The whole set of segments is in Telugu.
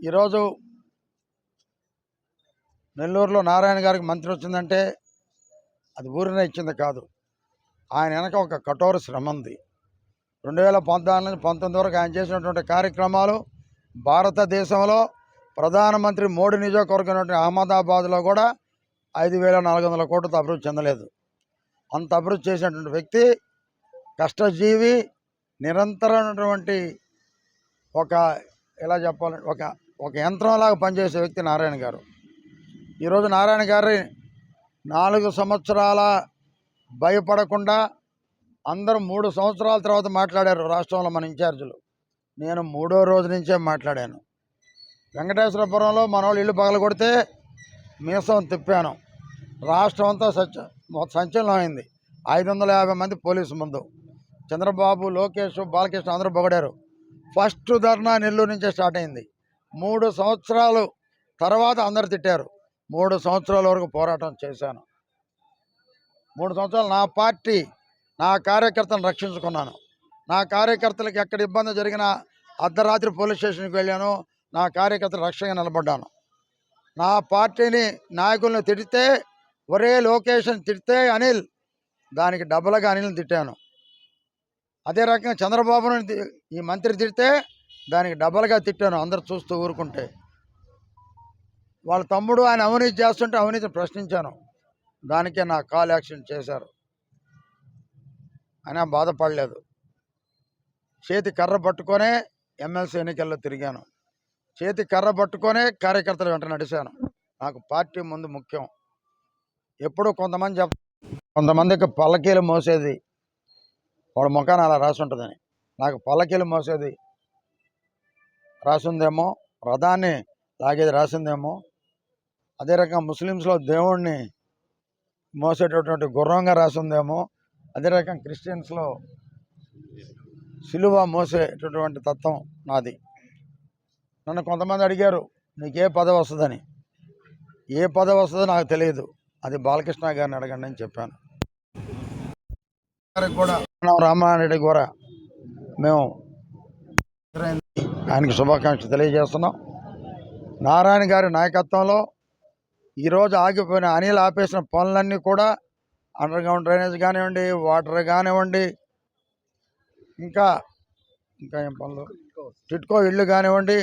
ఈరోజు నెల్లూరులో నారాయణ గారికి మంత్రి వచ్చిందంటే అది ఊరినే ఇచ్చింది కాదు. ఆయన వెనక ఒక కఠోర శ్రమ ఉంది. రెండు వేల పంతొమ్మిది నుంచి పంతొమ్మిది వరకు ఆయన చేసినటువంటి కార్యక్రమాలు భారతదేశంలో ప్రధానమంత్రి మోడీ నియోజకవర్గం అహ్మదాబాద్లో కూడా ఐదు వేల నాలుగు వందల కోట్లతో అభివృద్ధి చెందలేదు. అంత అభివృద్ధి చేసినటువంటి వ్యక్తి కష్టజీవి నిరంతరమైనటువంటి ఒక ఎలా చెప్పాలంటే ఒక ఒక యంత్రంలాగా పనిచేసే వ్యక్తి నారాయణ గారు. ఈరోజు నారాయణ గారి నాలుగు సంవత్సరాల భయపడకుండా అందరూ మూడు సంవత్సరాల తర్వాత మాట్లాడారు రాష్ట్రంలో మన ఇన్ఛార్జీలు. నేను మూడో రోజు నుంచే మాట్లాడాను. వెంకటేశ్వరపురంలో మన వాళ్ళు ఇల్లు పగల కొడితే మీసం తిప్పాను. రాష్ట్రం అంతా సచ సంచలనం అయింది. ఐదు వందల యాభై మంది పోలీసు ముందు. చంద్రబాబు లోకేష్ బాలకృష్ణ అందరూ పొగడారు. ఫస్ట్ ధర్నా నెల్లూరు నుంచే స్టార్ట్ అయింది. మూడు సంవత్సరాలు తర్వాత అందరు తిట్టారు. మూడు సంవత్సరాల వరకు పోరాటం చేశాను. మూడు సంవత్సరాలు నా పార్టీ నా కార్యకర్తలను రక్షించుకున్నాను. నా కార్యకర్తలకు ఎక్కడ ఇబ్బంది జరిగినా అర్ధరాత్రి పోలీస్ స్టేషన్కి వెళ్ళాను. నా కార్యకర్తలు రక్షణగా నిలబడ్డాను. నా పార్టీని నాయకులను తిడితే ఒరే లోకేషన్ తిడితే అనిల్ దానికి డబ్బులుగా అనిల్ని తిట్టాను. అదే రకంగా చంద్రబాబును ఈ మంత్రి తిడితే దానికి డబల్గా తిట్టాను అందరు చూస్తూ ఊరుకుంటే. వాళ్ళ తమ్ముడు ఆయన అవినీతి చేస్తుంటే అవినీతి ప్రశ్నించాను. దానికే నా కాల్ యాక్షన్ చేశారు. అయినా బాధపడలేదు. చేతి కర్ర పట్టుకొనే ఎమ్మెల్సీ ఎన్నికల్లో తిరిగాను. చేతి కర్ర పట్టుకొనే కార్యకర్తల వెంట నడిచాను. నాకు పార్టీ ముందు ముఖ్యం. ఎప్పుడూ కొంతమంది చెప్ కొంతమందికి పల్లకీలు మోసేది. వాడు ముఖాన అలా రాసి ఉంటుందని నాకు పల్లకీలు మోసేది. రాసిందేమో రథాన్ని లాగేది రాసిందేమో అదే రకంగా ముస్లిమ్స్లో దేవుణ్ణి మోసేటటువంటి గుర్రంగా రాసిందేమో అదే రకం క్రిస్టియన్స్లో సిలువ మోసేటటువంటి తత్వం నాది. నన్ను కొంతమంది అడిగారు నీకు ఏ పదవి వస్తుందని. ఏ పదవి వస్తుందో నాకు తెలియదు. అది బాలకృష్ణ గారిని అడగండి అని చెప్పాను. గారికి కూడా రామారెడ్డి కూడా మేము ఆయనకు శుభాకాంక్షలు తెలియజేస్తున్నాం. నారాయణ గారి నాయకత్వంలో ఈరోజు ఆగిపోయిన అనిల్ ఆపేసిన పనులన్నీ కూడా అండర్ గ్రౌండ్ డ్రైనేజ్ కానివ్వండి వాటర్ కానివ్వండి ఇంకా ఇంకా ఏం పనులు? టిట్కో ఇళ్ళు కానివ్వండి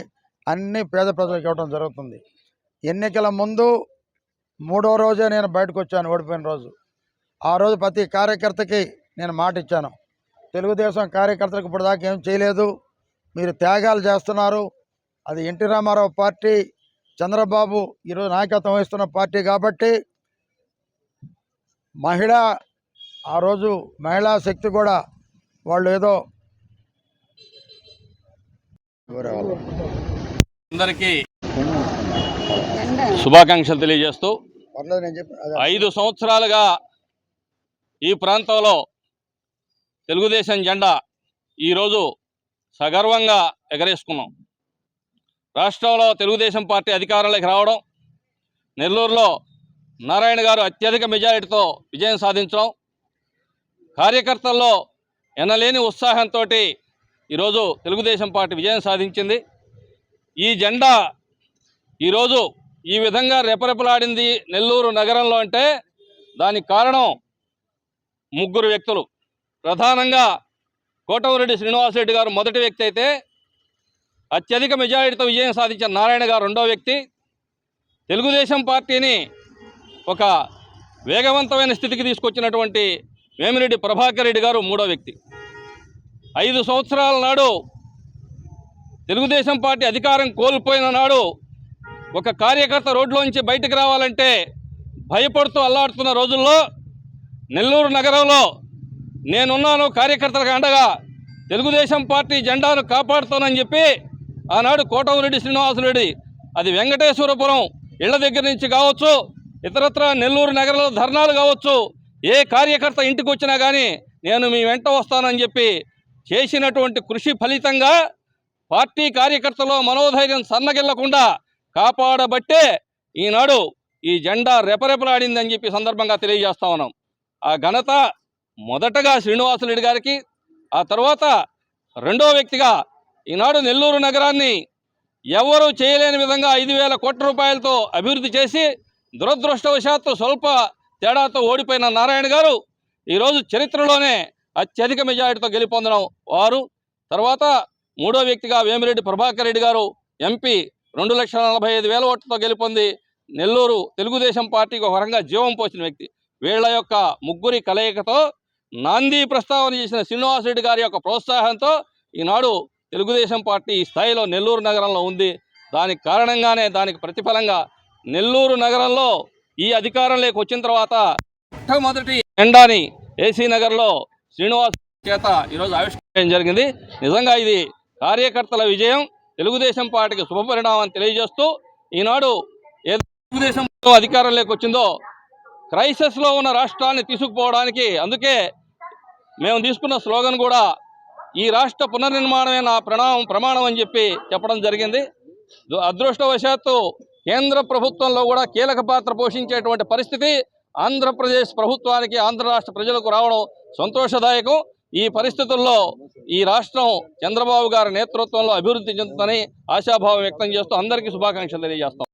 అన్నీ పేద ప్రజలకు ఇవ్వడం జరుగుతుంది. ఎన్నికల ముందు మూడో రోజే నేను బయటకు వచ్చాను ఓడిపోయిన రోజు. ఆ రోజు ప్రతి కార్యకర్తకి నేను మాట ఇచ్చాను. తెలుగుదేశం కార్యకర్తలకు ఇప్పుడు దాకా ఏం చేయలేదు. మీరు త్యాగాలు చేస్తున్నారు. అది ఎన్టీ రామారావు పార్టీ చంద్రబాబు ఈరోజు నాయకత్వం వహిస్తున్న పార్టీ కాబట్టి మహిళ ఆ రోజు మహిళా శక్తి కూడా వాళ్ళు ఏదో అందరికీ శుభాకాంక్షలు తెలియజేస్తూ పర్లేదు నేను చెప్పి అదే. ఐదు సంవత్సరాలుగా ఈ ప్రాంతంలో తెలుగుదేశం జెండా ఈరోజు సగర్వంగా ఎగరేసుకున్నాం. రాష్ట్రంలో తెలుగుదేశం పార్టీ అధికారంలోకి రావడం నెల్లూరులో నారాయణ గారు అత్యధిక మెజారిటీతో విజయం సాధించడం కార్యకర్తల్లో ఎనలేని ఉత్సాహంతో ఈరోజు తెలుగుదేశం పార్టీ విజయం సాధించింది. ఈ జెండా ఈరోజు ఈ విధంగా రెపరెపలాడింది నెల్లూరు నగరంలో అంటే దానికి కారణం ముగ్గురు వ్యక్తులు. ప్రధానంగా కోటమిరెడ్డి శ్రీనివాసరెడ్డి గారు మొదటి వ్యక్తి అయితే అత్యధిక మెజారిటీతో విజయం సాధించిన నారాయణ గారు రెండో వ్యక్తి. తెలుగుదేశం పార్టీని ఒక వేగవంతమైన స్థితికి తీసుకొచ్చినటువంటి వేమిరెడ్డి ప్రభాకర్ రెడ్డి గారు మూడో వ్యక్తి. ఐదు సంవత్సరాల నాడు తెలుగుదేశం పార్టీ అధికారం కోల్పోయిన నాడు ఒక కార్యకర్త రోడ్లోంచి బయటకు రావాలంటే భయపడుతూ అల్లాడుతున్న రోజుల్లో నెల్లూరు నగరంలో నేనున్నాను కార్యకర్తలకు అండగా. తెలుగుదేశం పార్టీ జెండాను కాపాడుతానని చెప్పి ఆనాడు కోటమిరెడ్డి శ్రీనివాసరెడ్డి అది వెంకటేశ్వరపురం ఇళ్ళ దగ్గర నుంచి కావచ్చు ఇతరత్ర నెల్లూరు నగరంలో ధర్నాలు కావచ్చు ఏ కార్యకర్త ఇంటికి వచ్చినా కానీ నేను మీ వెంట వస్తానని చెప్పి చేసినటువంటి కృషి ఫలితంగా పార్టీ కార్యకర్తలో మనోధైర్యం సన్నగిల్లకుండా కాపాడబట్టే ఈనాడు ఈ జెండా రెపరెపలాడిందని చెప్పి సందర్భంగా తెలియజేస్తా ఉన్నాం. ఆ ఘనత మొదటగా శ్రీనివాసరెడ్డి గారికి ఆ తర్వాత రెండో వ్యక్తిగా ఈనాడు నెల్లూరు నగరాన్ని ఎవరు చేయలేని విధంగా ఐదు వేల కోట్ల రూపాయలతో అభివృద్ధి చేసి దురదృష్టవశాత్తు స్వల్ప తేడాతో ఓడిపోయిన నారాయణ గారు ఈరోజు చరిత్రలోనే అత్యధిక మెజారిటీతో గెలుపొందడం వారు. తర్వాత మూడో వ్యక్తిగా వేమిరెడ్డి ప్రభాకర్ రెడ్డి గారు ఎంపీ రెండు లక్షల నలభై ఐదు వేల ఓట్లతో గెలుపొంది నెల్లూరు తెలుగుదేశం పార్టీకి ఒక రకంగా జీవం పోసిన వ్యక్తి. వీళ్ళ యొక్క ముగ్గురి కలయికతో నాంది ప్రస్తావన చేసిన శ్రీనివాసరెడ్డి గారి యొక్క ప్రోత్సాహంతో ఈనాడు తెలుగుదేశం పార్టీ ఈ స్థాయిలో నెల్లూరు నగరంలో ఉంది. దానికి కారణంగానే దానికి ప్రతిఫలంగా నెల్లూరు నగరంలో ఈ అధికారంలోకి వచ్చిన తర్వాత మొట్టమొదటి ఎండాని ఏసీ నగర్లో శ్రీనివాస్ చేత ఈరోజు ఆవిష్కరించడం జరిగింది. నిజంగా ఇది కార్యకర్తల విజయం. తెలుగుదేశం పార్టీకి శుభపరిణామం తెలియజేస్తూ ఈనాడు ఏ తెలుగుదేశం అధికారంలోకి వచ్చిందో క్రైసిస్లో ఉన్న రాష్ట్రాన్ని తీసుకుపోవడానికి అందుకే మేము తీసుకున్న స్లోగన్ కూడా ఈ రాష్ట్ర పునర్నిర్మాణమే నా ప్రణామం ప్రమాణం అని చెప్పి చెప్పడం జరిగింది. అదృష్టవశాత్తు కేంద్ర ప్రభుత్వంలో కూడా కీలక పాత్ర పోషించేటువంటి పరిస్థితి ఆంధ్రప్రదేశ్ ప్రభుత్వానికి ఆంధ్ర రాష్ట్ర ప్రజలకు రావడం సంతోషదాయకం. ఈ పరిస్థితుల్లో ఈ రాష్ట్రం చంద్రబాబు గారి నేతృత్వంలో అభివృద్ధి చెందుతుందని ఆశాభావం వ్యక్తం చేస్తూ అందరికీ శుభాకాంక్షలు తెలియజేస్తాం.